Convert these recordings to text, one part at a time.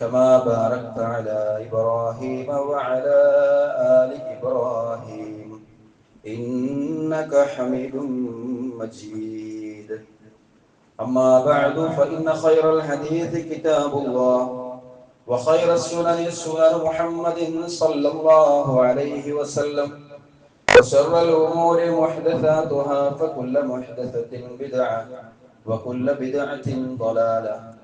كما باركت على إبراهيم وعلى آل إبراهيم إنك حميد مجيد. أما بعد فإن خير الحديث كتاب الله وخير السنن سنن محمد صلى الله عليه وسلم وشر الأمور محدثاتها فكل محدثة بدعة وكل بدعة ضلالة.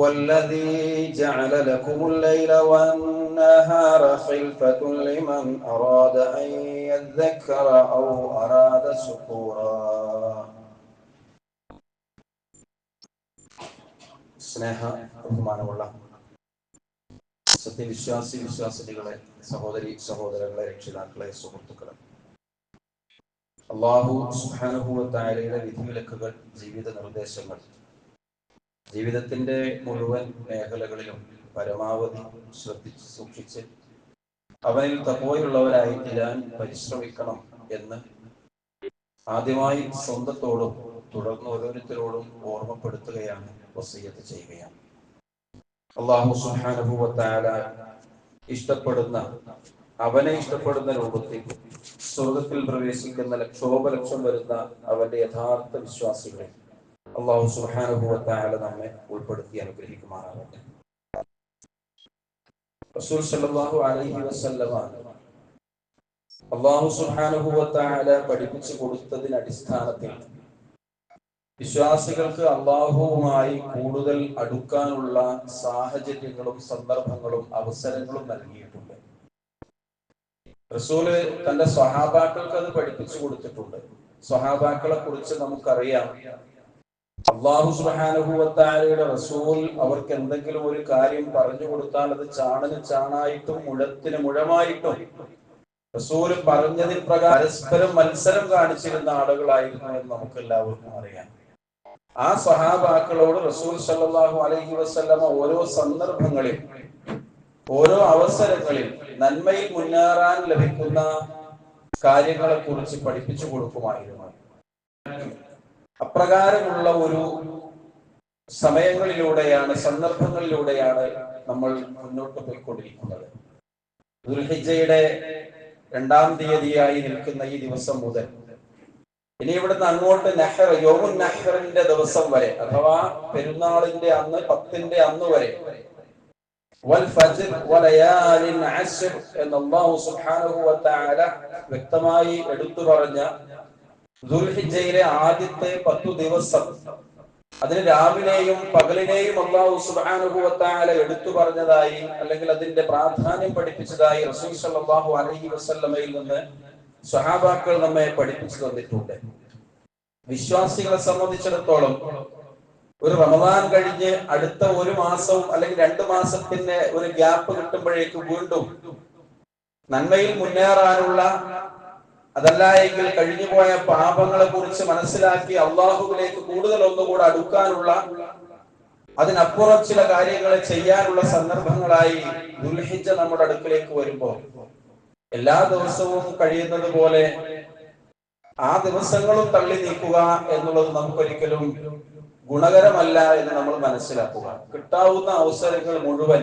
هو الذي جعل لكم الليل والنهار خلفة لمن أراد أن يذكر أو أراد شكورا സ്നേഹ ബഹുമാനമുള്ള സത്യവിശ്വാസി വിശ്വാസിനികളെ സഹോദരി സഹോദരങ്ങളെ രക്ഷിതാക്കളെ സുഹൃത്തുക്കളെ അള്ളാഹു സുഹാനുഭൂവത്തായാലയുടെ വിധിവിലക്കുകൾ ജീവിത നിർദ്ദേശങ്ങൾ ജീവിതത്തിന്റെ മുഴുവൻ മേഖലകളിലും പരമാവധി ശ്രദ്ധിച്ച് സൂക്ഷിച്ച് അവനിൽ തപോയുള്ളവരായി തീരാൻ പരിശ്രമിക്കണം എന്ന് ആദ്യമായി സ്വന്തത്തോടും തുടർന്ന് ഓരോരുത്തരോടും ഓർമ്മപ്പെടുത്തുകയാണ് വസീയത്ത് ചെയ്യുകയാണ്. അള്ളാഹു സുഹാനുഭവത്താല ഇഷ്ടപ്പെടുന്ന അവനെ ഇഷ്ടപ്പെടുന്ന രൂപത്തിൽ സ്വർഗത്തിൽ പ്രവേശിക്കുന്ന ലക്ഷോപലക്ഷം വരുന്ന അവന്റെ യഥാർത്ഥ വിശ്വാസികളെ അള്ളാഹു സുഹാനുഭവത്തായ നമ്മെ ഉൾപ്പെടുത്തി അനുഗ്രഹിക്കുമാറാകട്ടെ. റസൂൽ സല്ലല്ലാഹു അലൈഹി അള്ളാഹു സുഹാനുഭവത്തായ പഠിപ്പിച്ചു കൊടുത്തതിന് അടിസ്ഥാനത്തിൽ വിശ്വാസികൾക്ക് അള്ളാഹുവുമായി കൂടുതൽ അടുക്കാനുള്ള സാഹചര്യങ്ങളും സന്ദർഭങ്ങളും അവസരങ്ങളും നൽകിയിട്ടുണ്ട്. റസൂൽ തന്റെ സ്വഹാബാക്കൾക്ക് അത് പഠിപ്പിച്ചു കൊടുത്തിട്ടുണ്ട്. സ്വഹാബാക്കളെ കുറിച്ച് നമുക്കറിയാം. അള്ളാഹു സുബാനുഭവത്താരയുടെ റസൂൽ അവർക്ക് എന്തെങ്കിലും ഒരു കാര്യം പറഞ്ഞു കൊടുത്താൽ അത് ചാണന് ചാണായിട്ടും മുഴത്തിന് മുഴമായിട്ടും റസൂൽ പറഞ്ഞതിൽ പ്രകാരം പരസ്പരം മത്സരം കാണിച്ചിരുന്ന ആളുകളായിരുന്നു എന്ന് നമുക്ക് എല്ലാവർക്കും അറിയാം. ആ സഹാബാക്കളോട് റസൂൽ സല്ലാഹു അലൈഹി വസ്ലമ ഓരോ സന്ദർഭങ്ങളിൽ ഓരോ അവസരങ്ങളിൽ നന്മയിൽ മുന്നേറാൻ ലഭിക്കുന്ന കാര്യങ്ങളെ കുറിച്ച് പഠിപ്പിച്ചു കൊടുക്കുമായിരുന്നു. അപ്രകാരമുള്ള ഒരു സമയങ്ങളിലൂടെയാണ് സന്ദർഭങ്ങളിലൂടെയാണ് നമ്മൾ മുന്നോട്ട് പോയിക്കൊണ്ടിരിക്കുന്നത്. ദുൽഹിജയുടെ രണ്ടാം തീയതിയായി നിൽക്കുന്ന ഈ ദിവസം മുതൽ ഇനി ഇവിടുന്ന് അങ്ങോട്ട് നെഹർ യോമുൻ നെഹ്റിന്റെ ദിവസം വരെ അഥവാ പെരുന്നാളിന്റെ അന്ന് പത്തിന്റെ അന്ന് വരെ വ്യക്തമായി എടുത്തു പറഞ്ഞ ദുൽഹിജയിലെ ആദ്യത്തെ പത്തു ദിവസം അതിന് രാവിലെയും പകലിനെയും അള്ളാഹു സുബാനുഭവത്താല എടുത്തു പറഞ്ഞതായി അല്ലെങ്കിൽ അതിന്റെ പ്രാധാന്യം പഠിപ്പിച്ചതായി റസൂൽ സല്ലാഹു അലഹി വസ്ല്ലമയിൽ നിന്ന് സ്വഹാബാക്കൾ നമ്മെ പഠിപ്പിച്ചു തന്നിട്ടുണ്ട്. വിശ്വാസികളെ സംബന്ധിച്ചിടത്തോളം ഒരു റമദാൻ കഴിഞ്ഞ് അടുത്ത ഒരു മാസവും അല്ലെങ്കിൽ രണ്ട് മാസത്തിന്റെ ഒരു ഗ്യാപ്പ് കിട്ടുമ്പോഴേക്ക് വീണ്ടും നന്മയിൽ മുന്നേറാനുള്ള അതല്ല എങ്കിൽ കഴിഞ്ഞുപോയ പാപങ്ങളെ കുറിച്ച് മനസ്സിലാക്കി അള്ളാഹുവിലേക്ക് കൂടുതൽ ഒന്നുകൂടെ അടുക്കാനുള്ള അതിനപ്പുറം ചില കാര്യങ്ങളെ ചെയ്യാനുള്ള സന്ദർഭങ്ങളായി ദുൽഹിജ നമ്മുടെ അടുക്കിലേക്ക് വരുമ്പോൾ എല്ലാ ദിവസവും കഴിയുന്നത് പോലെ ആ ദിവസങ്ങളും തള്ളി നീക്കുക എന്നുള്ളത് നമുക്കൊരിക്കലും ഗുണകരമല്ല എന്ന് നമ്മൾ മനസ്സിലാക്കുക. കിട്ടാവുന്ന അവസരങ്ങൾ മുഴുവൻ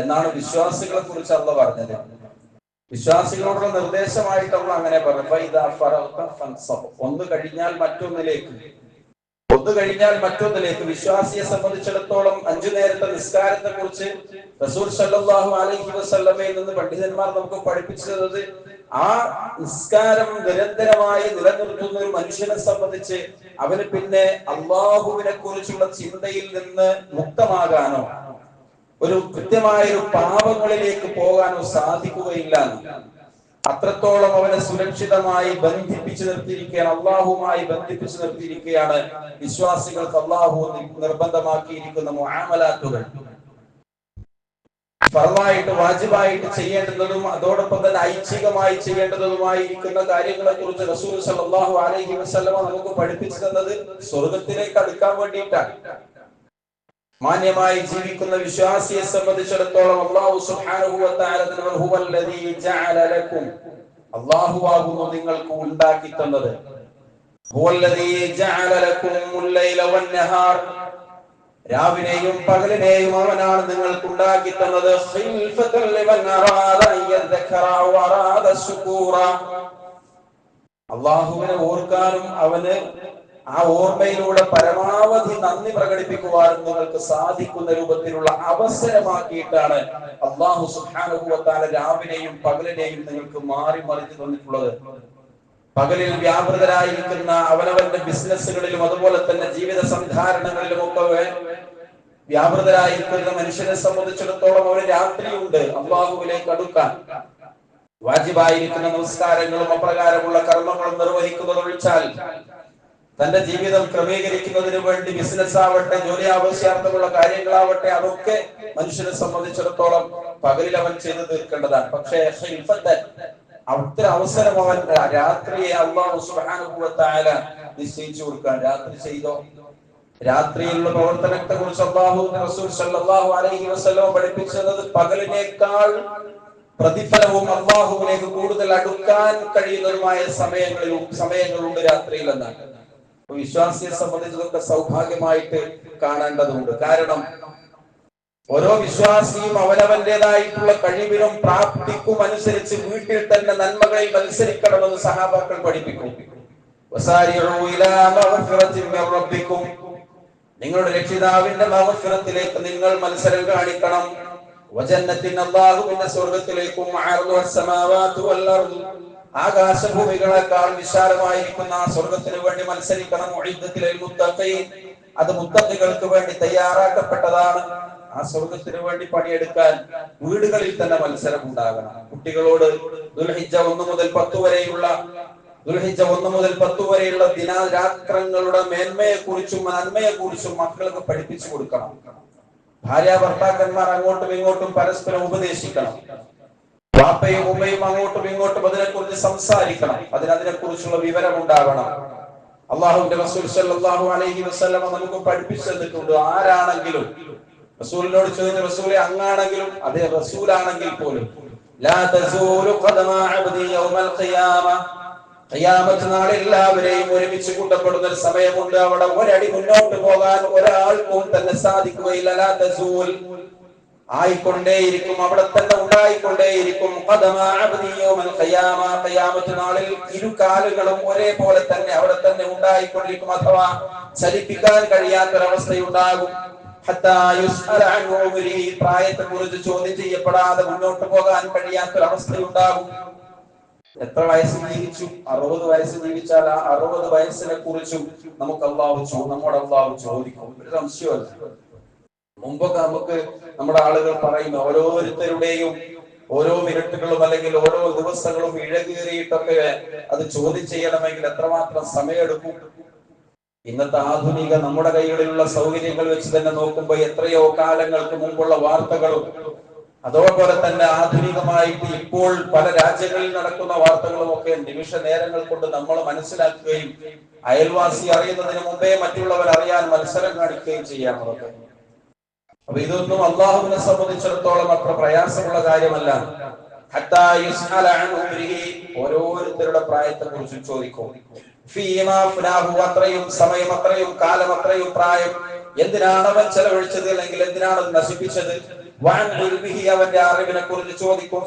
എന്നാണ് വിശ്വാസികളെ കുറിച്ച് അള്ള പറഞ്ഞത്. വിശ്വാസികളോടുള്ള നിർദ്ദേശമായിട്ട് നമ്മൾ അങ്ങനെ പറഞ്ഞു. ഒന്ന് കഴിഞ്ഞാൽ മറ്റൊന്നിലേക്ക്. ഒന്ന് കഴിഞ്ഞാൽ മറ്റൊന്നിലേക്ക്. വിശ്വാസിയെ സംബന്ധിച്ചിടത്തോളം അഞ്ചു നേരത്തെ നിസ്കാരത്തെ കുറിച്ച് റസൂൽ സല്ലാഹു അലൈഹി വസ്ലമയിൽ നിന്ന് പണ്ഡിതന്മാർ നമുക്ക് പഠിപ്പിച്ചത് ആ നിസ്കാരം നിരന്തരമായി നിലനിർത്തുന്ന ഒരു മനുഷ്യനെ സംബന്ധിച്ച് അവന് പിന്നെ അള്ളാഹുവിനെ കുറിച്ചുള്ള ചിന്തയിൽ നിന്ന് മുക്തമാകാനോ ഒരു കൃത്യമായ ഒരു പാപങ്ങളിലേക്ക് പോകാനോ സാധിക്കുകയില്ല അത്രത്തോളം അവനെ സുരക്ഷിതമായി ബന്ധിപ്പിച്ചു നിർത്തിയിരിക്കുകയാണ് അള്ളാഹുമായി ബന്ധിപ്പിച്ചു നിർത്തിയിരിക്കുകയാണ് വിശ്വാസികൾക്ക് അള്ളാഹു നിർബന്ധമാക്കിയിരിക്കുന്ന മുഹാമലാത്തുകൾ ഫറവായിട്ട് വാജിബായിട്ട് ചെയ്യേണ്ടതും അതോടൊപ്പം തന്നെ ഐച്ഛികമായി ചെയ്യേണ്ടതുമായിരിക്കുന്ന കാര്യങ്ങളെ കുറിച്ച് റസൂൽ സല്ലല്ലാഹു അലൈഹി വസ്ലമ നമുക്ക് പഠിപ്പിച്ചു തന്നത് സ്വർഗത്തിലേക്ക് അടുക്കാൻ വേണ്ടിയിട്ടാണ്. മാന്യമായി ജീവിക്കുന്ന വിശ്വാസിയെ സംബന്ധിച്ചിടത്തോളം അള്ളാഹു അല്ലാഹു ആകുന്നു നിങ്ങൾക്ക് ഉണ്ടാക്കി തന്നത്. രാവിനെയും പകലിനെയും അവനാണ് നിങ്ങൾക്ക് ഉണ്ടാക്കി തന്നത്. അള്ളാഹുവിനെ ഓർക്കാനും അവന് ആ ഓർമ്മയിലൂടെ പരമാവധി നന്ദി പ്രകടിപ്പിക്കുവാനും നിങ്ങൾക്ക് സാധിക്കുന്ന രൂപത്തിലുള്ള അവസരമാക്കിയിട്ടാണ് അള്ളാഹു സുഹാനുഭവത്താല രാവിലെയും പകലിനെയും നിങ്ങൾക്ക് മാറി മറിഞ്ഞു തന്നിട്ടുള്ളത്. പകലിൽ വ്യാപൃതരായിരിക്കുന്ന അവനവന്റെ ബിസിനസ്സുകളിലും അതുപോലെ തന്നെ ജീവിത സംധാരണങ്ങളിലും ഒക്കെ വ്യാപൃതരായിരിക്കുന്ന മനുഷ്യനെ സംബന്ധിച്ചിടത്തോളം അവന് രാത്രിയുണ്ട്. അള്ളാഹുവിലേക്ക് അടുക്കാൻ. വാജിബായിരിക്കുന്ന നമസ്കാരങ്ങളും അപ്രകാരമുള്ള കർമ്മങ്ങളും നിർവഹിക്കുന്നത് ഒഴിച്ചാൽ തന്റെ ജീവിതം ക്രമീകരിക്കുന്നതിന് വേണ്ടി ബിസിനസ് ആവട്ടെ ജോലി ആവശ്യാർത്ഥമുള്ള കാര്യങ്ങളാവട്ടെ അതൊക്കെ മനുഷ്യനെ സംബന്ധിച്ചിടത്തോളം പകലിൽ അവൻ ചെയ്തു തീർക്കേണ്ടതാണ്. പക്ഷേ അവിടുത്തെ അവസരം അവൻ രാത്രിയെ അള്ളാഹു നിശ്ചയിച്ചു കൊടുക്കാൻ. രാത്രി ചെയ്തോ? രാത്രിയിലുള്ള പ്രവർത്തനത്തെ കുറിച്ച് അള്ളാഹു റസൂൽ സല്ലല്ലാഹു അലൈഹി വസല്ലം പഠിപ്പിച്ചത് പകലിനേക്കാൾ പ്രതിഫലവും അള്ളാഹുവിലേക്ക് കൂടുതൽ അടുക്കാൻ കഴിയുന്നതുമായ സമയങ്ങളിലും സമയങ്ങളുണ്ട് രാത്രിയിൽ എന്നാണ്. വിശ്വാസിയെ സംബന്ധിച്ചതൊക്കെ സൗഭാഗ്യമായിട്ട് കാണേണ്ടതുണ്ട്. കാരണം ഓരോ വിശ്വാസിയും അവനവന്റേതായിട്ടുള്ള കഴിവിനും പ്രാപ്തിക്കും അനുസരിച്ച് വീട്ടിൽ തന്നെ നന്മകളിൽ മത്സരിക്കണമെന്ന് സഹാബാക്കൾ പഠിപ്പിക്കും. നിങ്ങളുടെ രക്ഷിതാവിന്റെ മഹഫിറത്തിലേക്ക് നിങ്ങൾ മത്സരം കാണിക്കണം. വചനത്തിന്റെ സ്വർഗത്തിലേക്കും ആകാശഭൂമികളെക്കാൾ വിശാലമായിരിക്കുന്ന സ്വർഗത്തിന് വേണ്ടി മത്സരിക്കണം. അത് മുത്തത്തികൾക്ക് വേണ്ടി തയ്യാറാക്കപ്പെട്ടതാണ്. ആ സ്വർഗത്തിന് വേണ്ടി പണിയെടുക്കാൻ വീടുകളിൽ തന്നെ മത്സരം ഉണ്ടാകണം. കുട്ടികളോട് ദുൽഹിജ ഒന്ന് മുതൽ പത്ത് വരെയുള്ള ദുൽഹിജ ഒന്ന് മുതൽ പത്ത് വരെയുള്ള ദിനാരാത്രങ്ങളുടെ മേന്മയെ കുറിച്ചും നന്മയെ കുറിച്ചും മക്കൾക്ക് പഠിപ്പിച്ചു കൊടുക്കണം. ഭാര്യ ഭർത്താക്കന്മാർ അങ്ങോട്ടും ഇങ്ങോട്ടും പരസ്പരം ഉപദേശിക്കണം. വാപ്പയും ഉമ്മയും അങ്ങോട്ടും ഇങ്ങോട്ടും അതിനെക്കുറിച്ച് സംസാരിക്കണം. അതിന് അതിനെക്കുറിച്ചുള്ള വിവരം ഉണ്ടാവണം അള്ളാഹുന്റെ റസൂൽ സല്ലല്ലാഹു അലൈഹി വസല്ലം നമുക്ക് പഠിപ്പിച്ചു തന്നിട്ടുണ്ട് ആരാണെങ്കിലും? റസൂലിനോട് ചോദിച്ച റസൂലെ അങ്ങാണെങ്കിലും? അതേ റസൂലാണെങ്കിൽ പോലും. ലാ തസൂലു ഖദമ അബ്ദി യൗമൽ ഖിയാമ. ഖിയാമത്ത് നാൾ എല്ലാവരെയും ഒരുമിച്ച് കൂട്ടപ്പെടുന്ന ഒരു സമയമുണ്ട്. അവിടെ ഒരടി മുന്നോട്ട് പോകാൻ ഒരാൾക്കും തന്നെ സാധിക്കുകയില്ല. ലാ തസൂൽ ആയിക്കൊണ്ടേയിരിക്കും അവിടെ തന്നെ ഉണ്ടായിക്കൊണ്ടേയിരിക്കും നാളിൽ ഇരു കാലുകളും ഒരേപോലെ തന്നെ അവിടെ തന്നെ ഉണ്ടായിക്കൊണ്ടിരിക്കും അഥവാ ചലിപ്പിക്കാൻ കഴിയാത്തൊരവസ്ഥയുണ്ടാകും. പ്രായത്തെ കുറിച്ച് ചോദ്യം ചെയ്യപ്പെടാതെ മുന്നോട്ട് പോകാൻ കഴിയാത്തൊരവസ്ഥയുണ്ടാകും. എത്ര വയസ്സ് ജീവിച്ചു? അറുപത് വയസ്സ് ജീവിച്ചാൽ ആ അറുപത് വയസ്സിനെ കുറിച്ചും നമുക്ക് അള്ളാഹു നമ്മോട് അള്ളാഹു ചോദിക്കും. ഒരു സംശയമല്ല മുമ്പൊക്കെ നമുക്ക് നമ്മുടെ ആളുകൾ പറയും ഓരോരുത്തരുടെയും ഓരോ മിനിറ്റുകളും അല്ലെങ്കിൽ ഓരോ ദിവസങ്ങളും ഇഴകേറിയിട്ടൊക്കെ അത് ചോദ്യം ചെയ്യണമെങ്കിൽ എത്രമാത്രം സമയമെടുക്കും? ഇന്നത്തെ ആധുനിക നമ്മുടെ കൈകളിലുള്ള സൗകര്യങ്ങൾ വെച്ച് തന്നെ നോക്കുമ്പോൾ എത്രയോ കാലങ്ങൾക്ക് മുമ്പുള്ള വാർത്തകളും അതോപോലെ തന്നെ ആധുനികമായിട്ട് ഇപ്പോൾ പല രാജ്യങ്ങളിൽ നടക്കുന്ന വാർത്തകളും ഒക്കെ നിമിഷ നേരങ്ങൾ കൊണ്ട് നമ്മൾ മനസ്സിലാക്കുകയും അയൽവാസി അറിയുന്നതിന് മുമ്പേ മറ്റുള്ളവർ അറിയാൻ മത്സരം കാണിക്കുകയും ചെയ്യാമതൊക്കെ അപ്പൊ ഇതൊന്നും അള്ളാഹുവിനെ സംബന്ധിച്ചിടത്തോളം അത്ര പ്രയാസമുള്ള കാര്യമല്ല. ഓരോരുത്തരുടെ പ്രായത്തെ കുറിച്ച് ചോദിക്കും അത്രയും സമയം അത്രയും കാലം അത്രയും പ്രായം. എന്തിനാണ് അവൻ ചെലവഴിച്ചത് അല്ലെങ്കിൽ എന്തിനാണ് അത് നശിപ്പിച്ചത്? അവന്റെ അറിവിനെ കുറിച്ച് ചോദിക്കും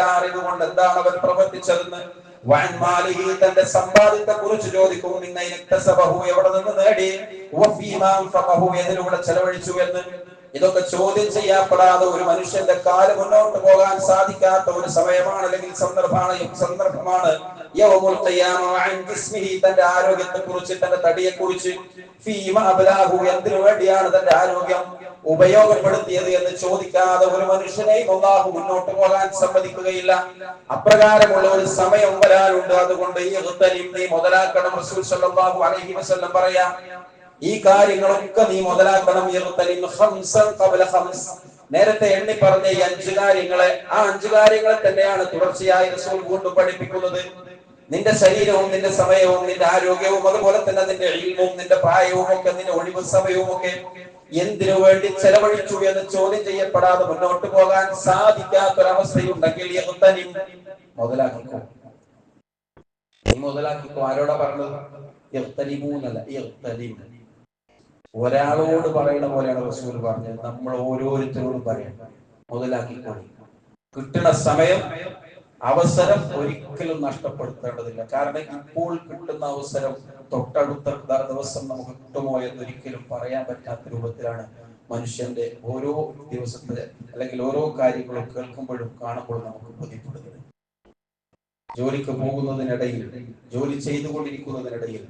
അറിവ് കൊണ്ട് എന്താണ് അവൻ പ്രവർത്തിച്ചതെന്ന്? തന്റെ സമ്പാദ്യത്തെ കുറിച്ച് ചോദിക്കും എവിടെ നിന്ന് നേടി? ഏതിലൂടെ ചെലവഴിച്ചു എന്ന്? ഇതൊക്കെ ചോദ്യം ചെയ്യപ്പെടാതെ ഒരു മനുഷ്യന്റെ കാൽ മുന്നോട്ട് പോകാൻ സാധിക്കാത്ത ഒരു സമയമാണ് അല്ലെങ്കിൽ സന്ദർഭമാണ്. സന്ദർഭമാണ് തന്റെ ആരോഗ്യത്തെ കുറിച്ച് തന്റെ തടിയെ കുറിച്ച് എന്തിനു വേണ്ടിയാണ് തന്റെ ആരോഗ്യം ഉപയോഗപ്പെടുത്തിയത് എന്ന് ചോദിക്കാതെ ഒരു മനുഷ്യനെ അള്ളാഹു മുന്നോട്ട് പോകാൻ സമ്മതിക്കുകയില്ല. അപ്രകാരമുള്ള ഒരു സമയം വരാനുണ്ട്. അതുകൊണ്ട് ഈ മുതലാക്കണം റസൂൽ സല്ലല്ലാഹു അലൈഹി വസല്ലം പറയാം ഈ കാര്യങ്ങളൊക്കെ നീ മുതലാക്കണം നേരത്തെ എണ്ണി പറഞ്ഞ ഈ അഞ്ചു കാര്യങ്ങളെ ആ അഞ്ചു കാര്യങ്ങളെ തന്നെയാണ് തുടർച്ചയായി റസൂൽ വീണ്ടും പഠിപ്പിക്കുന്നത്. നിന്റെ ശരീരവും നിന്റെ സമയവും നിന്റെ ആരോഗ്യവും അതുപോലെ തന്നെ നിന്റെ ഇൽമും നിന്റെ പ്രായവും ഒക്കെ നിന്റെ ഒഴിവ് സമയവും ഒക്കെ എന്തിനു വേണ്ടി ചെലവഴിച്ചു എന്ന് ചോദ്യം ചെയ്യപ്പെടാതെ മുന്നോട്ട് പോകാൻ സാധിക്കാത്തൊരവസ്ഥയുണ്ടെങ്കിൽ മുതലാക്കിക്കോ. ആരോടാ പറഞ്ഞത്? ഒരാളോട് പറയുന്ന പോലെയാണ് റസൂൽ പറഞ്ഞത്. നമ്മൾ ഓരോരുത്തരോടും പറയണം. മുതലാക്കിക്കോളി. കിട്ടുന്ന സമയം അവസരം ഒരിക്കലും നഷ്ടപ്പെടുത്തേണ്ടതില്ല. കാരണം ഇപ്പോൾ കിട്ടുന്ന അവസരം തൊട്ടടുത്ത ദിവസം നമുക്ക് കിട്ടുമോ എന്നൊരിക്കലും പറയാൻ പറ്റാത്ത രൂപത്തിലാണ് മനുഷ്യന്റെ ഓരോ ദിവസത്തെ അല്ലെങ്കിൽ ഓരോ കാര്യങ്ങളും കേൾക്കുമ്പോഴും കാണുമ്പോഴും നമുക്ക് ബോധ്യപ്പെടുന്നത്. ജോലിക്ക് പോകുന്നതിനിടയിൽ ജോലി ചെയ്തുകൊണ്ടിരിക്കുന്നതിനിടയിൽ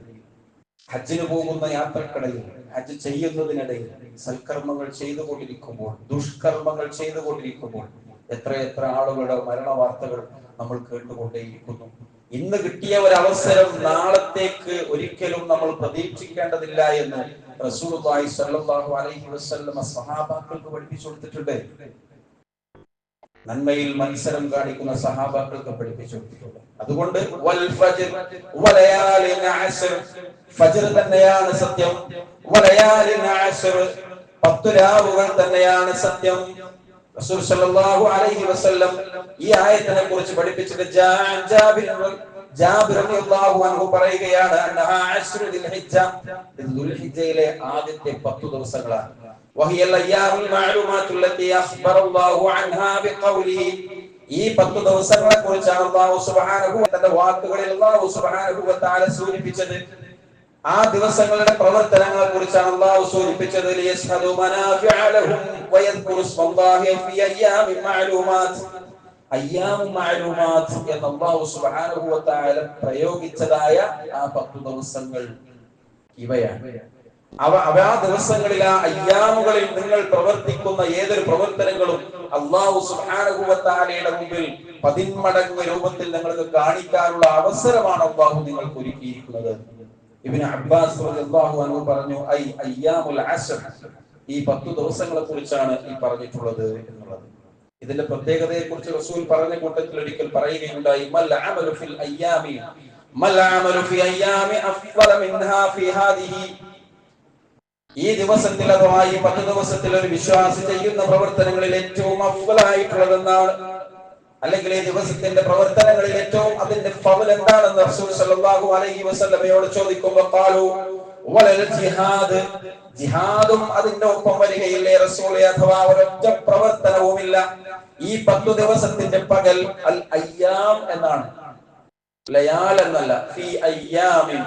ഹജ്ജിന് പോകുന്ന യാത്രക്കിടയിൽ ഹജ്ജ് ചെയ്യുന്നതിനിടയിൽ സൽക്കർമ്മങ്ങൾ ചെയ്തുകൊണ്ടിരിക്കുമ്പോൾ ദുഷ്കർമ്മങ്ങൾ ചെയ്തുകൊണ്ടിരിക്കുമ്പോൾ എത്ര എത്ര ആളുകളുടെ മരണ വാർത്തകൾ നമ്മൾ കേട്ടുകൊണ്ടേയിരിക്കുന്നു. ഇന്ന് കിട്ടിയ ഒരു അവസരം നാളത്തേക്ക് ഒരിക്കലും നമ്മൾ പ്രതീക്ഷിക്കേണ്ടതില്ല എന്ന് റസൂലുള്ളാഹി സ്വല്ലല്ലാഹു അലൈഹി വസല്ലമ സഹാബാക്കൾക്ക് പഠിപ്പിച്ചു കൊടുത്തിട്ടുണ്ട്. നന്മയിൽ മത്സരം കാണിക്കുന്ന സഹാബാക്കൾക്ക് പഠിപ്പിച്ചു അതുകൊണ്ട് തന്നെയാണ് സത്യം പത്തു രാവുകൾ തന്നെയാണ് സത്യം. റസൂൽ സല്ലല്ലാഹു അലൈഹി വസല്ലം ഈ ആയത്തിനെ കുറിച്ച് പഠിപ്പിച്ചിട്ട് പറയുകയാണ് അന്നഹാ അശ്റു ദിൽഹിജ്ജ ഇത് ദുൽഹിജ്ജയിലെ ആദ്യത്തെ 10 ദിവസങ്ങളാണ് وهي الايام المعلومات التي اخبر الله عنها بقوله ഈ പത്ത് ദിവസങ്ങളെ കുറിച്ചാണ് അള്ളാഹു സുബ്ഹാനഹു തന്റെ വാക്കുകളിൽ അള്ളാഹു സുബ്ഹാനഹു വതആല സൂചിപ്പിച്ചത് ആ ദിവസങ്ങളുടെ പ്രവർത്തനങ്ങളെ കുറിച്ചാണ് അള്ളാഹു സൂചിപ്പിച്ചത് ലിയസ്ഹദു മനാഫിഅ ലഹും വയദ്കുറു ഇസ്മല്ലാഹി ഫി അയ്യാമിൻ മഅലൂമാത്ത് പ്രയോഗിച്ചതായ ആ പത്തു ദിവസങ്ങൾ ഇവയാണ്. അവ അവ ആ ദിവസങ്ങളിൽ ആ അയ്യാമുകളിൽ നിങ്ങൾ പ്രവർത്തിക്കുന്ന ഏതൊരു പ്രവർത്തനങ്ങളും അള്ളാഹു സുഹാനുഭവത്താലയുടെ മുമ്പിൽ പതിന്മടങ്ങ് രൂപത്തിൽ നിങ്ങൾക്ക് കാണിക്കാനുള്ള അവസരമാണ് അള്ളാഹു നിങ്ങൾക്ക് ഒരുക്കിയിരിക്കുന്നത്. ഇബ്നു അബ്ബാസ് പറഞ്ഞു ഐ അയ്യാമുൽ ഈ പത്തു ദിവസങ്ങളെ കുറിച്ചാണ് ഈ പറഞ്ഞിട്ടുള്ളത് എന്നുള്ളത്. ഇതിന്റെ പ്രത്യേകതയെ കുറിച്ച് റസൂൽ പറഞ്ഞ കൂട്ടത്തിൽ ഒരിക്കൽ പറയുകയുണ്ടായി ഈ ദിവസത്തിൽ അഥവാ ഈ പത്ത് ദിവസത്തിൽ ഒരു വിശ്വാസി ചെയ്യുന്ന പ്രവർത്തനങ്ങളിൽ ഏറ്റവും അഫ്വലായിട്ടുള്ളതെന്നാണ് അല്ലെങ്കിൽ ഈ ദിവസത്തിന്റെ പ്രവർത്തനങ്ങളിൽ ഏറ്റവും അതിന്റെ ഫവൽ എന്താണെന്ന് റസൂൽ സല്ലല്ലാഹു അലൈഹി വസല്ലമയോട് ചോദിക്കുമ്പോൾ ജിഹാദ് ജിഹാദും അതിന്റെ ഒപ്പം വരികയില്ലേ റസൂളെ അഥവാ ഒരൊറ്റ പ്രവർത്തനവുമില്ല. ഈ പത്തു ദിവസത്തിന്റെ പകൽ അൽ അയ്യാം എന്നാണ്. ലയാൽ എന്നല്ല ഫി അയ്യാമിൻ.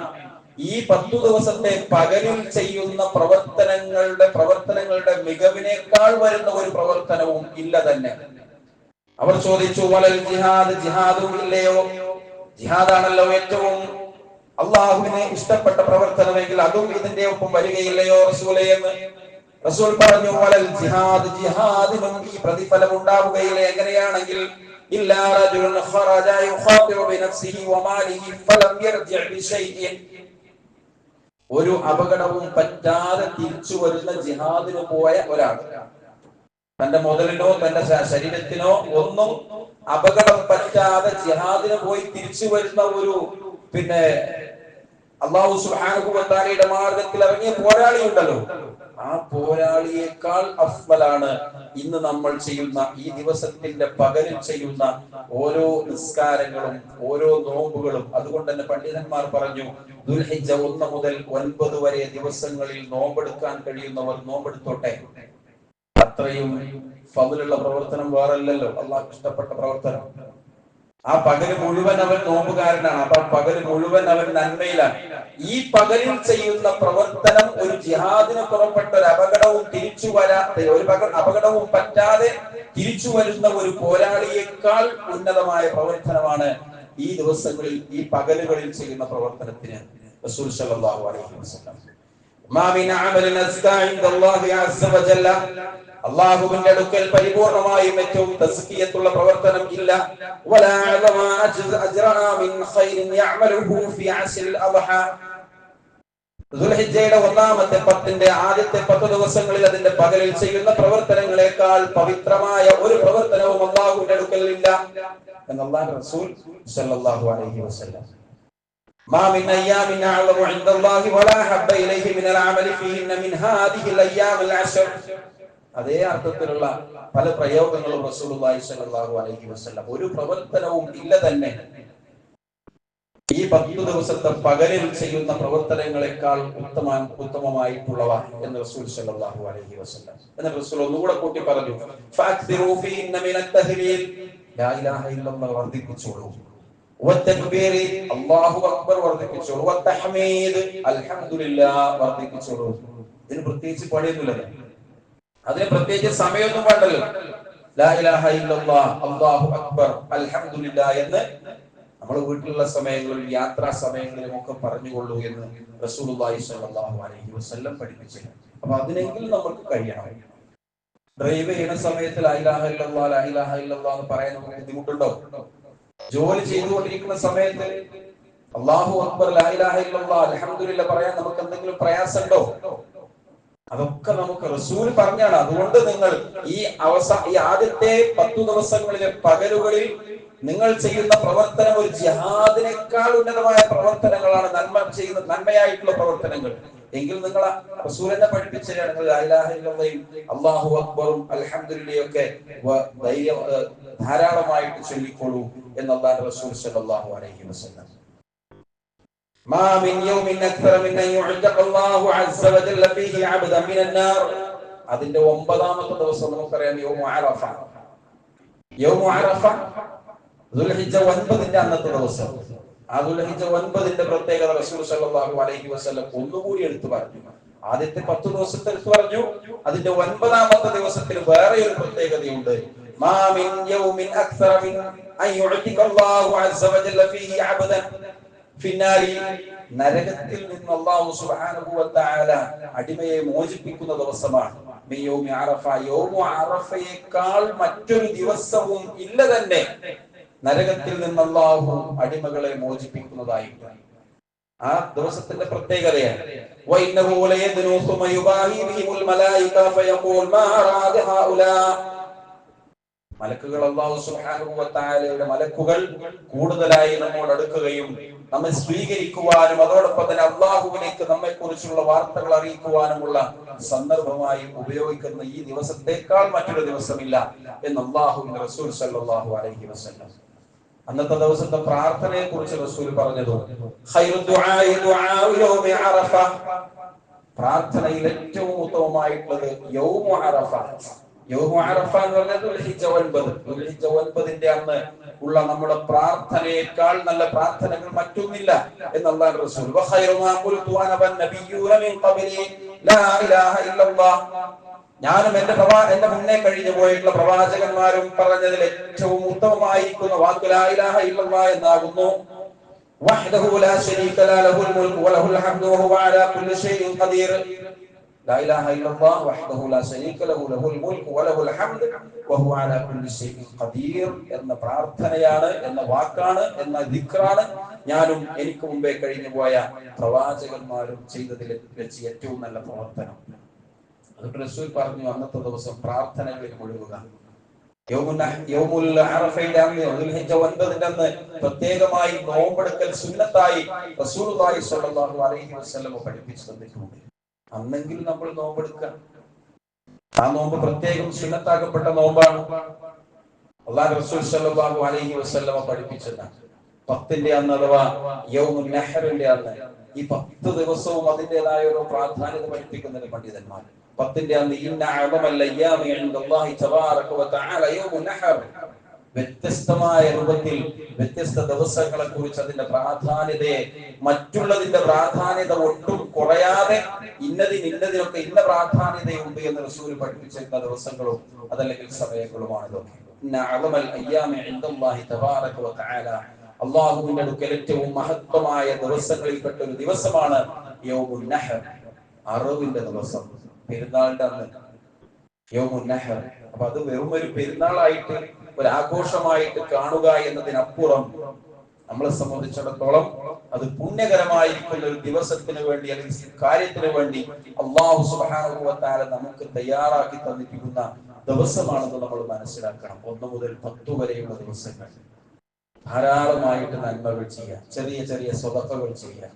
ഈ പത്തു ദിവസത്തെ പകലിൽ ചെയ്യുന്ന പ്രവർത്തനങ്ങളുടെ പ്രവർത്തനങ്ങളുടെ മികവിനേക്കാൾ വരുന്ന ഒരു പ്രവർത്തനവും ഇല്ല തന്നെ. അവർ ചോദിച്ചു വലൽ ജിഹാദ് ജിഹാദും ഇല്ലയോ? ജിഹാദാണല്ലോ ഏറ്റവും അള്ളാഹുവിനെ ഇഷ്ടപ്പെട്ട പ്രവർത്തനമെങ്കിൽ അതും ഇതിന്റെ ഒപ്പം വരികയില്ലയോ റസൂലെ എന്ന് റസൂൽ പറഞ്ഞു വലൽ ജിഹാദ് ജിഹാദിനും ഈ പ്രതിഫലം ഉണ്ടാവുകയില്ല. എങ്ങനെയാണെങ്കിൽ ഒരു അപകടവും പറ്റാതെ തിരിച്ചു വരുന്ന ജിഹാദിന് പോയ ഒരാൾ. തന്റെ മുതലിനോ തന്റെ ശരീരത്തിനോ ഒന്നും അപകടം പറ്റാതെ ജിഹാദിന് പോയി തിരിച്ചു വരുന്ന ഒരു പിന്നെ അള്ളാഹു തആലയുടെ മാർഗത്തിൽ ഇറങ്ങിയ പോരാളി ഉണ്ടല്ലോ. ആ പോരാളിയേക്കാൾ അഫ്മലാണ് ഇന്ന് നമ്മൾ ചെയ്യുന്ന ഈ ദിവസത്തിന്റെ പകലിൽ ചെയ്യുന്ന ഓരോ നിസ്കാരങ്ങളും ഓരോ നോമ്പുകളും. അതുകൊണ്ട് തന്നെ പണ്ഡിതന്മാർ പറഞ്ഞു ദുൽഹിജ ഒന്ന് മുതൽ ഒൻപത് വരെ ദിവസങ്ങളിൽ നോമ്പെടുക്കാൻ കഴിയുന്നവർ നോമ്പെടുത്തോട്ടെ. അത്രയും ഫതിലുള്ള പ്രവർത്തനം വേറല്ലല്ലോ. അള്ളാഹ് ഇഷ്ടപ്പെട്ട പ്രവർത്തനം. ആ പകൽ മുഴുവൻ അവൻ നോമ്പുകാരനാണ്. അപ്പൊ പകൽ മുഴുവൻ അവൻ നന്മയിലാണ്. ഈ പകലിൽ ചെയ്യുന്ന പ്രവർത്തനം ഒരു ജിഹാദിന് പുറപ്പെട്ട ഒരു അപകടവും തിരിച്ചു വരാത്ത ഒരു പക- അപകടവും പറ്റാതെ തിരിച്ചു വരുന്ന ഒരു പോരാളിയേക്കാൾ ഉന്നതമായ പ്രവർത്തനമാണ് ഈ ദിവസങ്ങളിൽ ഈ പകലുകളിൽ ചെയ്യുന്ന പ്രവർത്തനത്തിന് റസൂൽ സല്ലല്ലാഹു അലൈഹി വസല്ലം. മാ അള്ളാഹുവിന്റെ അടുക്കൽ പരിപൂർണമായും ഏറ്റവും തസ്കിയത്തുള്ള പ്രവർത്തനം ഇല്ല വലാ അഅ്ലമ അജ്റ- അജ്റഅ മിൻ ഖൈറിൻ യഅമലുഹു ഫി അശ്രിൽ അദ്ഹ ദുൽഹിജ്ജയുടെ ഒന്നാമത്തെ പത്തിന്റെ ആദ്യത്തെ പത്ത് ദിവസങ്ങളിൽ അതിന്റെ പകലിൽ ചെയ്യുന്ന പ്രവർത്തനങ്ങളെക്കാൾ പവിത്രമായ ഒരു പ്രവർത്തനവും അള്ളാഹുവിന്റെ അടുക്കൽ ഇല്ല എന്ന് അള്ളാഹു റസൂൽ സല്ലല്ലാഹു അലൈഹി വസല്ലം ما من أيام أعظم عند الله ولا أحب إليه من العمل فيهن من هذه الأيام العشر അതേ അർത്ഥത്തിലുള്ള പല പ്രയോഗങ്ങളും റസൂലുള്ളാഹി സ്വല്ലല്ലാഹു അലൈഹി വസല്ലം ഒരു പ്രവർത്തനവും ഇല്ല തന്നെ ഈ പത്തു ദിവസത്തെ പകലിൽ ചെയ്യുന്ന പ്രവർത്തനങ്ങളെക്കാൾ ഉത്തമ ഉത്തമമായിട്ടുള്ളവ എന്ന് റസൂൽ സല്ലല്ലാഹു അലൈഹി വസല്ലം എന്നിട്ട് റസൂൽ ഒന്നുകൂടെ കൂട്ടി പറഞ്ഞു ഫഅക്തിറൂ ഫീഹിന്ന മിനൽ തഹ്ലീൽ ലാ ഇലാഹ ഇല്ലല്ലാഹ് വർദ്ധിപ്പിച്ചോളൂ والتكبير الله അക്ബർ വർദ്ധിപ്പിച്ചോളൂ والتحميد അൽഹംദുലില്ലാ വർദ്ധിപ്പിച്ചോളൂ ഇതിന് പ്രത്യേകിച്ച് പണിയൊന്നുമില്ല അതിന് പ്രത്യേകിച്ച് സമയമൊന്നും വേണ്ടല്ലോ. അക്ബർ എന്ന് നമ്മൾ വീട്ടിലുള്ള സമയങ്ങളിൽ യാത്രാ സമയങ്ങളിലും ഒക്കെ പറഞ്ഞുകൊള്ളൂ എന്ന് റസൂലുള്ളാഹി സ്വല്ലല്ലാഹു അലൈഹി വസല്ലം പഠിപ്പിച്ചു. അപ്പൊ അതിനെങ്കിലും നമുക്ക് കഴിയണം. ഡ്രൈവ് ചെയ്യുന്ന സമയത്ത് എന്ന് പറയാൻ നമുക്ക് ബുദ്ധിമുട്ടുണ്ടോ? ജോലി ചെയ്തുകൊണ്ടിരിക്കുന്ന സമയത്ത് അള്ളാഹു അക്ബർ ലാ ഇലാഹ ഇല്ലല്ലാഹ് അൽഹംദുലില്ലാ പറയാൻ നമുക്ക് എന്തെങ്കിലും പ്രയാസമുണ്ടോ? അതൊക്കെ നമുക്ക് റസൂൽ പറഞ്ഞാണ്. അതുകൊണ്ട് നിങ്ങൾ ഈ അവസ ഈ ആദ്യത്തെ പത്തു ദിവസങ്ങളിലെ പകലുകളിൽ നിങ്ങൾ ചെയ്യുന്ന പ്രവർത്തനം ഒരു ജിഹാദിനേക്കാൾ ഉന്നതമായ പ്രവർത്തനങ്ങളാണ് നന്മ ചെയ്യുന്ന നന്മയായിട്ടുള്ള പ്രവർത്തനങ്ങൾ. എങ്കിൽ നിങ്ങൾ റസൂലിനെ പഠിപ്പിച്ച അല്ലാഹു അക്ബറും അലഹമുല്ലയൊക്കെ ധാരാളമായിട്ട് ചൊല്ലിക്കോളൂ എന്ന് അള്ളാഹു റസൂൽ സല്ലല്ലാഹു അലൈഹി വസല്ലം. ما من يوم أكثر من أن يعتق الله عز وجل فيه عبدا من النار അതിന്റെ ഒമ്പതാമത്തെ ദിവസം നമുക്കറിയാം യോമു അറഫ യോമു അറഫ ദുൽഹിജ്ജ ഒൻപതിന്റെ അന്നത്തെ ദിവസം ആ ദുൽഹിജ്ജ ഒൻപതിന്റെ പ്രത്യേകത റസൂൽ സല്ലല്ലാഹു അലൈഹി വസല്ലം ഒന്നുകൂടി എടുത്തു പറഞ്ഞു ആദ്യത്തെ പത്ത് ദിവസത്തെ എടുത്തു പറഞ്ഞു അതിന്റെ ഒൻപതാമത്തെ ദിവസത്തിൽ വേറെ ഒരു പ്രത്യേകതയുണ്ട് മാ മിൻ യൗമിൻ അക്സറ മിൻ അൻ യുഅ്തിക അല്ലാഹു അസ്സ വജല്ല ഫീഹി അബ്ദൻ പിന്നാലെ നരകത്തിൽ നിന്ന് അള്ളാഹു സുബാനുഭവത്തായ അടിമയെ മോചിപ്പിക്കുന്ന ദിവസമാണ്. മറ്റൊരു ദിവസവും ഇല്ല തന്നെ. നരകത്തിൽ നിന്ന് അള്ളാഹു അടിമകളെ മോചിപ്പിക്കുന്നതായി. ആ ദിവസത്തിന്റെ പ്രത്യേകതയാണ്. മലക്കുകൾ അള്ളാഹു സുഹാനുഭവത്തായാലയുടെ മലക്കുകൾ കൂടുതലായി നമ്മോട് അടുക്കുകയും നമ്മെ സ്വീകരിക്കുവാനും അതോടൊപ്പം തന്നെ അള്ളാഹുവിലേക്ക് നമ്മെ കുറിച്ചുള്ള വാർത്തകൾ അറിയിക്കുവാനുമുള്ള സന്ദർഭമായി ഉപയോഗിക്കുന്ന ഈ ദിവസത്തെക്കാൾ മറ്റൊരു ദിവസമില്ല എന്ന് അള്ളാഹുവിന്റെ റസൂൽ സല്ലല്ലാഹു അലൈഹി വസല്ലം. അന്നത്തെ ദിവസത്തെ പ്രാർത്ഥനയെ കുറിച്ച് റസൂൽ പറഞ്ഞത്. പ്രാർത്ഥനയിൽ ഏറ്റവും ഉത്തമമായിട്ടുള്ളത് യൗമു അറഫ എന്ന് പറഞ്ഞാൽ ദുൽഹിജ്ജ ഒൻപത് ദുൽഹിജ്ജ ഒൻപതിന്റെ അന്ന് ഉള്ള നമ്മുടെ പ്രാർത്ഥനയേക്കാൾ നല്ല പ്രാർത്ഥനകൾ മറ്റൊന്നില്ല എന്നുള്ള റസൂൽ വഖൈറു മാ ഖുൽതു അന വന്നബിയ്യൂന മിൻ ഖബ്ലി ലാ ഇലാഹ ഇല്ലല്ലാഹ് ഞാനും എന്റെ പ്രവാ എന്റെ മുന്നേ കഴിഞ്ഞു പോയിട്ടുള്ള പ്രവാചകന്മാരും പറഞ്ഞതിൽ ഏറ്റവും ഉത്തമമായിരിക്കുന്ന വാക്ക് ലാ ഇലാഹ ഇല്ലല്ലാഹ് എന്നാകുന്നു وحده لا شريك له له الملك وله الحمد وهو على كل شيء قدير لا اله الا الله وحده لا شريك له له الملك وله الحمد وهو على كل شيء قدير എന്ന പ്രാർത്ഥനയാണ് എന്ന വാക്കാണ് എന്ന ദിക്റാണ് ഞാനും എനിക്ക് മുമ്പേ കഴിഞ്ഞു പോയ പ്രവാചകന്മാരും ചെയ്തതിൽ വെച്ച് ഏറ്റവും നല്ല പ്രവർത്തനം അതുകൊണ്ട് റസൂൽ പറഞ്ഞു അന്നത്തെ ദിവസം പ്രാർത്ഥനകളിൽ മുഴുകുക യൗമുൽ അഹ്- യൗമുൽ അറഫയുടെ അന്ന് ദുൽഹിജ്ജ ഒൻപതിന്റെ അന്ന് പ്രത്യേകമായി നോമ്പെടുക്കൽ സുന്നത്തായി റസൂലുള്ളാഹി സ്വല്ലല്ലാഹു അലൈഹി വസല്ലം പഠിപ്പിച്ചു തന്നിട്ടുണ്ട് അന്നെങ്കിലും നമ്മൾ നോമ്പെടുക്കുക. ആ നോമ്പ് പ്രത്യേകം സുന്നത്താക്കപ്പെട്ട നോമ്പാണ്. അള്ളാഹ് റസൂൽ സല്ലല്ലാഹു അലൈഹി വസല്ലമ പഠിപ്പിച്ചതാണ് പത്തിന്റെ അന്ന് അഥവാ യൗമുൻ നഹറിന്റെ അന്ന് ഈ പത്ത് ദിവസവും അതിന്റെതായ ഒരു പ്രാധാന്യത പഠിപ്പിക്കുന്നുണ്ട് പണ്ഡിതന്മാർ. പത്തിന്റെ അന്ന് ഇന്ന അഅ്ളമൽ വ്യത്യസ്തമായ രൂപത്തിൽ വ്യത്യസ്ത ദിവസങ്ങളെ കുറിച്ച് അതിന്റെ പ്രാധാന്യതയെ മറ്റുള്ളതിന്റെ പ്രാധാന്യത ഒട്ടും കുറയാതെ ഇന്നതിന് ഇന്നതിനൊക്കെ ഇന്ന പ്രാധാന്യതയുണ്ട് എന്ന് റസൂൽ പഠിപ്പിച്ചിരുന്ന ദിവസങ്ങളും അതല്ലെങ്കിൽ സമയങ്ങളുമാണ് അള്ളാഹുവിന്റെ അടുക്കൽ ഏറ്റവും മഹത്വമായ ദിവസങ്ങളിൽപ്പെട്ട ഒരു ദിവസമാണ് യൗമുൽ നഹർ അറിവിന്റെ ദിവസം പെരുന്നാളിന്റെ അന്ന്. യൗമുൻ നഹർ. അപ്പൊ അത് വെറും ഒരു പെരുന്നാളായിട്ട് ഒരു ആഘോഷമായിട്ട് കാണുക എന്നതിനപ്പുറം നമ്മളെ സംബന്ധിച്ചിടത്തോളം അത് പുണ്യകരമായിരിക്കുന്ന ഒരു ദിവസത്തിന് വേണ്ടി അല്ലെങ്കിൽ കാര്യത്തിന് വേണ്ടി അള്ളാഹു സുബാനുഭവത്താല നമുക്ക് തയ്യാറാക്കി തന്നിരിക്കുന്ന ദിവസമാണെന്ന് നമ്മൾ മനസ്സിലാക്കണം. ഒന്ന് മുതൽ പത്തു വരെയുള്ള ദിവസങ്ങൾ. ധാരാളമായിട്ട് നന്മകൾ ചെയ്യാം. ചെറിയ ചെറിയ സ്വതക്കകൾ ചെയ്യാം.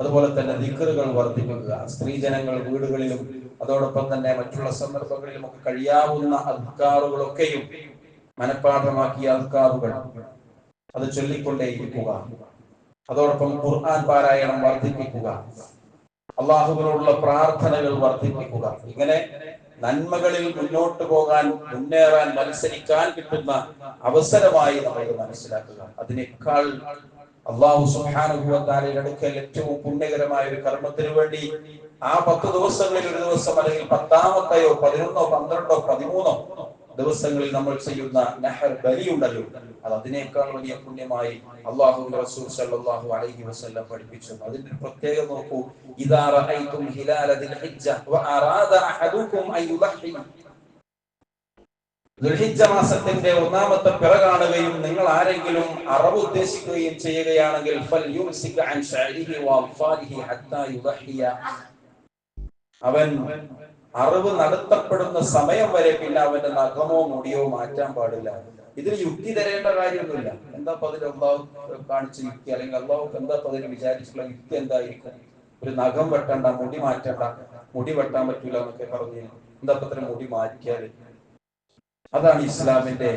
അതുപോലെ തന്നെ ദിക്കറുകൾ വർദ്ധിപ്പിക്കുക. സ്ത്രീജനങ്ങൾ വീടുകളിലും അതോടൊപ്പം തന്നെ മറ്റുള്ള സന്ദർഭങ്ങളിലും ഒക്കെ കഴിയാവുന്ന അധികാറുകളൊക്കെയും മനഃപ്പാഠമാക്കിയ അധികാറുകൾ അത് ചൊല്ലിക്കൊണ്ടേയിരിക്കുക അതോടൊപ്പം ഖുർആൻ പാരായണം വർദ്ധിപ്പിക്കുക. അള്ളാഹുവിനോടുള്ള പ്രാർത്ഥനകൾ വർദ്ധിപ്പിക്കുക. ഇങ്ങനെ നന്മകളിൽ മുന്നോട്ട് പോകാൻ മുന്നേറാൻ മത്സരിക്കാൻ കിട്ടുന്ന അവസരമായി നമ്മൾ മനസ്സിലാക്കുക. അതിനേക്കാൾ അള്ളാഹു സുഹാനുഭവത്താലെ അടുക്കൽ ഏറ്റവും പുണ്യകരമായ ഒരു കർമ്മത്തിന് വേണ്ടി ആ പത്ത് ദിവസങ്ങളിൽ ഒരു ദിവസം അല്ലെങ്കിൽ പത്താമത്തെയോ പതിനൊന്നോ പന്ത്രണ്ടോ പതിമൂന്നോ ദിവസങ്ങളിൽ നമ്മൾ ചെയ്യുന്ന നഹർ ബലിയുണ്ടല്ലോ. അത് അതിനേക്കാൾ വലിയ പുണ്യമായി അള്ളാഹു റസൂൽ സല്ലല്ലാഹു അലൈഹി വസല്ലം പഠിപ്പിച്ചു. അതിന്റെ പ്രത്യേകം നോക്കൂ. ഇദാ റഅയ്തും ഹിലാല ഹിജ്ജ വ അറാദ അൻ യുദഹി ദുൽഹിജ്ജ മാസത്തിന്റെ ഒന്നാമത്തെ പിറ കാണുകയും നിങ്ങൾ ആരെങ്കിലും അറവ് ഉദ്ദേശിക്കുകയും ചെയ്യുകയാണെങ്കിൽ ഫൽ യുംസിക അൻ ശഅരിഹി വ ഹത്താ യുദഹിയ അവൻ അറിവ് നടത്തപ്പെടുന്ന സമയം വരെ പിന്നെ അവന്റെ നഖമോ മുടിയോ മാറ്റാൻ പാടില്ല. ഇതിന് യുക്തി തരേണ്ട കാര്യമൊന്നുമില്ല. എന്താ അതിൽ അള്ളാഹു കാണിച്ച യുക്തി? അല്ലെങ്കിൽ അള്ളാഹു എന്താ പതിന് അതിന് വിചാരിച്ചിട്ടുള്ള യുക്തി എന്തായിരിക്കും? ഒരു നഖം വെട്ടണ്ട മുടി മാറ്റണ്ട മുടി വെട്ടാൻ പറ്റൂല എന്നൊക്കെ പറഞ്ഞു. എന്താ പത്ര മുടി മാറ്റിയാൽ? അതാണ് ഇസ്ലാമിന്റെ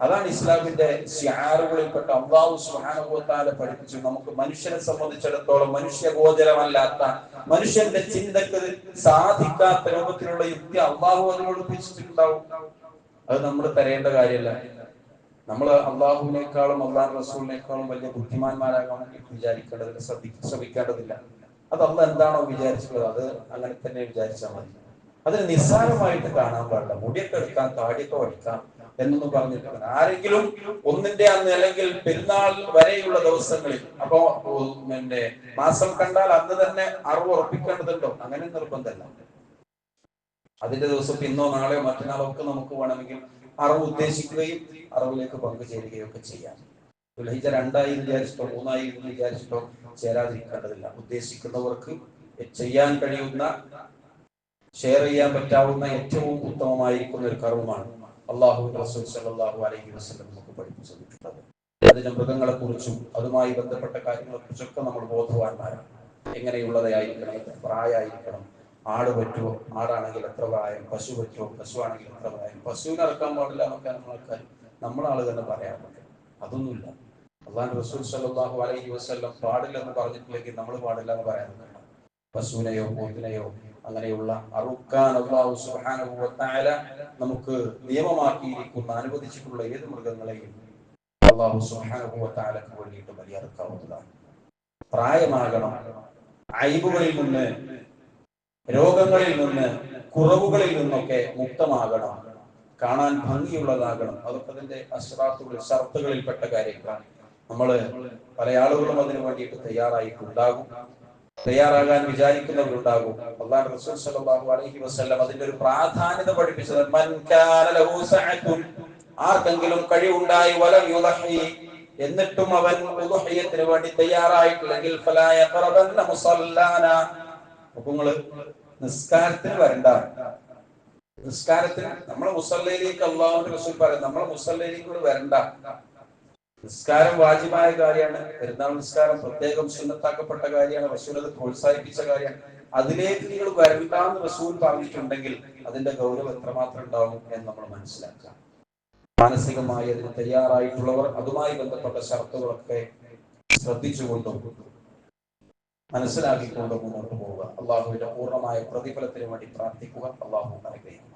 അതാണ് ഇസ്ലാമിന്റെ ഷിയാറുകളിൽപ്പെട്ട അള്ളാഹു സുഹാനുഭവത്താലെ പഠിപ്പിച്ചു. നമുക്ക് മനുഷ്യനെ സംബന്ധിച്ചിടത്തോളം മനുഷ്യഗോചരമല്ലാത്ത മനുഷ്യന്റെ ചിന്തക്ക് സാധിക്കാത്ത രൂപത്തിലുള്ള യുക്തി അള്ളാഹു അതിനോട് ഉപയോഗിച്ചിട്ടുണ്ടാവും അത് നമ്മൾ തരേണ്ട കാര്യമല്ല. നമ്മൾ അള്ളാഹുവിനേക്കാളും അള്ളാഹു റസൂലിനേക്കാളും വലിയ ബുദ്ധിമാന്മാരാകാൻ വേണ്ടി വിചാരിക്കേണ്ടതില്ല ശ്രദ്ധി ശ്രമിക്കേണ്ടതില്ല. അത് അള്ള എന്താണോ വിചാരിച്ചിട്ടുള്ളത് അത് അങ്ങനെ തന്നെ വിചാരിച്ചാൽ മതി. അതിന് നിസ്സാരമായിട്ട് കാണാൻ പാടില്ല. മുടിയൊക്കെ എടുക്കാം താടിയൊക്കെ വടിക്കാം എന്നൊന്നും പറഞ്ഞിട്ടുണ്ട് ആരെങ്കിലും ഒന്നിന്റെ അന്ന് അല്ലെങ്കിൽ പെരുന്നാൾ വരെയുള്ള ദിവസങ്ങളിൽ അപ്പോ പിന്നെ മാസം കണ്ടാൽ അന്ന് തന്നെ അറിവ് ഉറപ്പിക്കേണ്ടതുണ്ടോ? അങ്ങനെ നിർബന്ധമല്ല. അതിന്റെ ദിവസം ഇന്നോ നാളെയോ മറ്റന്നാളോ ഒക്കെ നമുക്ക് വേണമെങ്കിൽ അറിവ് ഉദ്ദേശിക്കുകയും അറിവിലേക്ക് പങ്കുചേരുകയും ഒക്കെ ചെയ്യാം. ദുൽഹിജ രണ്ടായി വിചാരിച്ചിട്ടോ മൂന്നായി വിചാരിച്ചിട്ടോ ചേരാതിരിക്കേണ്ടതില്ല. ഉദ്ദേശിക്കുന്നവർക്ക് ചെയ്യാൻ കഴിയുന്ന ഷെയർ ചെയ്യാൻ പറ്റാവുന്ന ഏറ്റവും ഉത്തമമായിരിക്കുന്ന ഒരു കർമ്മമാണ് അള്ളാഹു റസൂൽ അലൈഹി വസല്ലം നമുക്ക് പഠിപ്പിച്ചു തന്നിട്ടുള്ളത് മൃഗങ്ങളെ കുറിച്ചും അതുമായി ബന്ധപ്പെട്ട കാര്യങ്ങളെ കുറിച്ചൊക്കെ നമ്മൾ ബോധവാന്മാരാണ്. എങ്ങനെയുള്ളതായിരിക്കണം എത്ര പ്രായമായിരിക്കണം ആട് പറ്റുമോ ആടാണെങ്കിൽ എത്ര പ്രായം പശു പറ്റുമോ പശു ആണെങ്കിൽ എത്ര പ്രായം പശുവിനെ ഇറക്കാൻ പാടില്ല എന്നൊക്കെ നമ്മളൊക്കെ നമ്മളെ ആൾ തന്നെ പറയാറുണ്ട്. അതൊന്നുമില്ല. അള്ളാഹു റസൂൽ സല്ലല്ലാഹു അലൈഹി വസല്ലം പാടില്ലെന്ന് പറഞ്ഞിട്ടില്ലെങ്കിൽ നമ്മൾ പാടില്ല എന്ന് പറയാറുണ്ട്. പശുവിനെയോ പോത്തിനെയോ അങ്ങനെയുള്ള അറുക്കാൻ അള്ളാഹു തആല നമുക്ക് നിയമമാക്കിയിരിക്കുന്ന അനുവദിച്ചിട്ടുള്ള ഏത് മൃഗങ്ങളെയും അള്ളാഹു തആലക്ക് വേണ്ടിയിട്ട് ബലിയറുക്കാവുന്നതാണ് പ്രായമാകണം അയവുകളിൽ നിന്ന് രോഗങ്ങളിൽ നിന്ന് കുറവുകളിൽ നിന്നൊക്കെ മുക്തമാകണം കാണാൻ ഭംഗിയുള്ളതാകണം. അതൊക്കെ അതിന്റെ അശ്രാത്തുകളിൽ ഷർത്തുകളിൽപ്പെട്ട കാര്യങ്ങളാണ്. നമ്മൾ പല ആളുകളും അതിനു വേണ്ടിയിട്ട് തയ്യാറായിട്ടുണ്ടാകും. തയ്യാറാകാൻ വിചാരിക്കുന്നവരുണ്ടാകും. അള്ളാഹു റസൂൽ സല്ലല്ലാഹു അലൈഹി വസല്ലം അതിന്റെ ഒരു പ്രാധാന്യത പഠിപ്പിച്ചത് മൻ കാന ലഹു സഅതുൻ ആർക്കെങ്കിലും കഴിവുണ്ടായി വലം യുളഹി എന്നിട്ടും അവൻ ഉളുഹിയത്തിന് വേണ്ടി തയ്യാറായിട്ടില്ലെങ്കിൽ ഫലായ ഖറബന്ന മുസല്ലാന. നിങ്ങൾ നിസ്കാരത്തിന് വരണ്ട. നിസ്കാരത്തിന് നമ്മളെ മുസല്ലയിലേക്ക് അള്ളാഹുവിന്റെ റസൂൽ പറയും നമ്മളെ മുസല്ലയിലേക്ക് വരണ്ട. നിസ്കാരം വാജിബായ കാര്യമാണ്. പെരുന്നാൾ നിസ്കാരം പ്രത്യേകം സുന്നത്താക്കപ്പെട്ട കാര്യമാണ്. റസൂൽ അത് പ്രോത്സാഹിപ്പിച്ച കാര്യമാണ്. അതിലേക്ക് നിങ്ങൾ വരണ്ടാന്ന് റസൂൽ പറഞ്ഞിട്ടുണ്ടെങ്കിൽ അതിന്റെ ഗൗരവം എത്രമാത്രം ഉണ്ടാവും എന്ന് നമ്മൾ മനസ്സിലാക്കാം മാനസികമായി അതിന് തയ്യാറായിട്ടുള്ളവർ അതുമായി ബന്ധപ്പെട്ട ഷർത്തുകളൊക്കെ ശ്രദ്ധിച്ചുകൊണ്ടും മനസ്സിലാക്കിക്കൊണ്ടും മുന്നോട്ട് പോവുക. അള്ളാഹുവിന്റെ പൂർണമായ പ്രതിഫലത്തിന് വേണ്ടി പ്രാർത്ഥിക്കുക. അള്ളാഹു അനുഗ്രഹിക്കും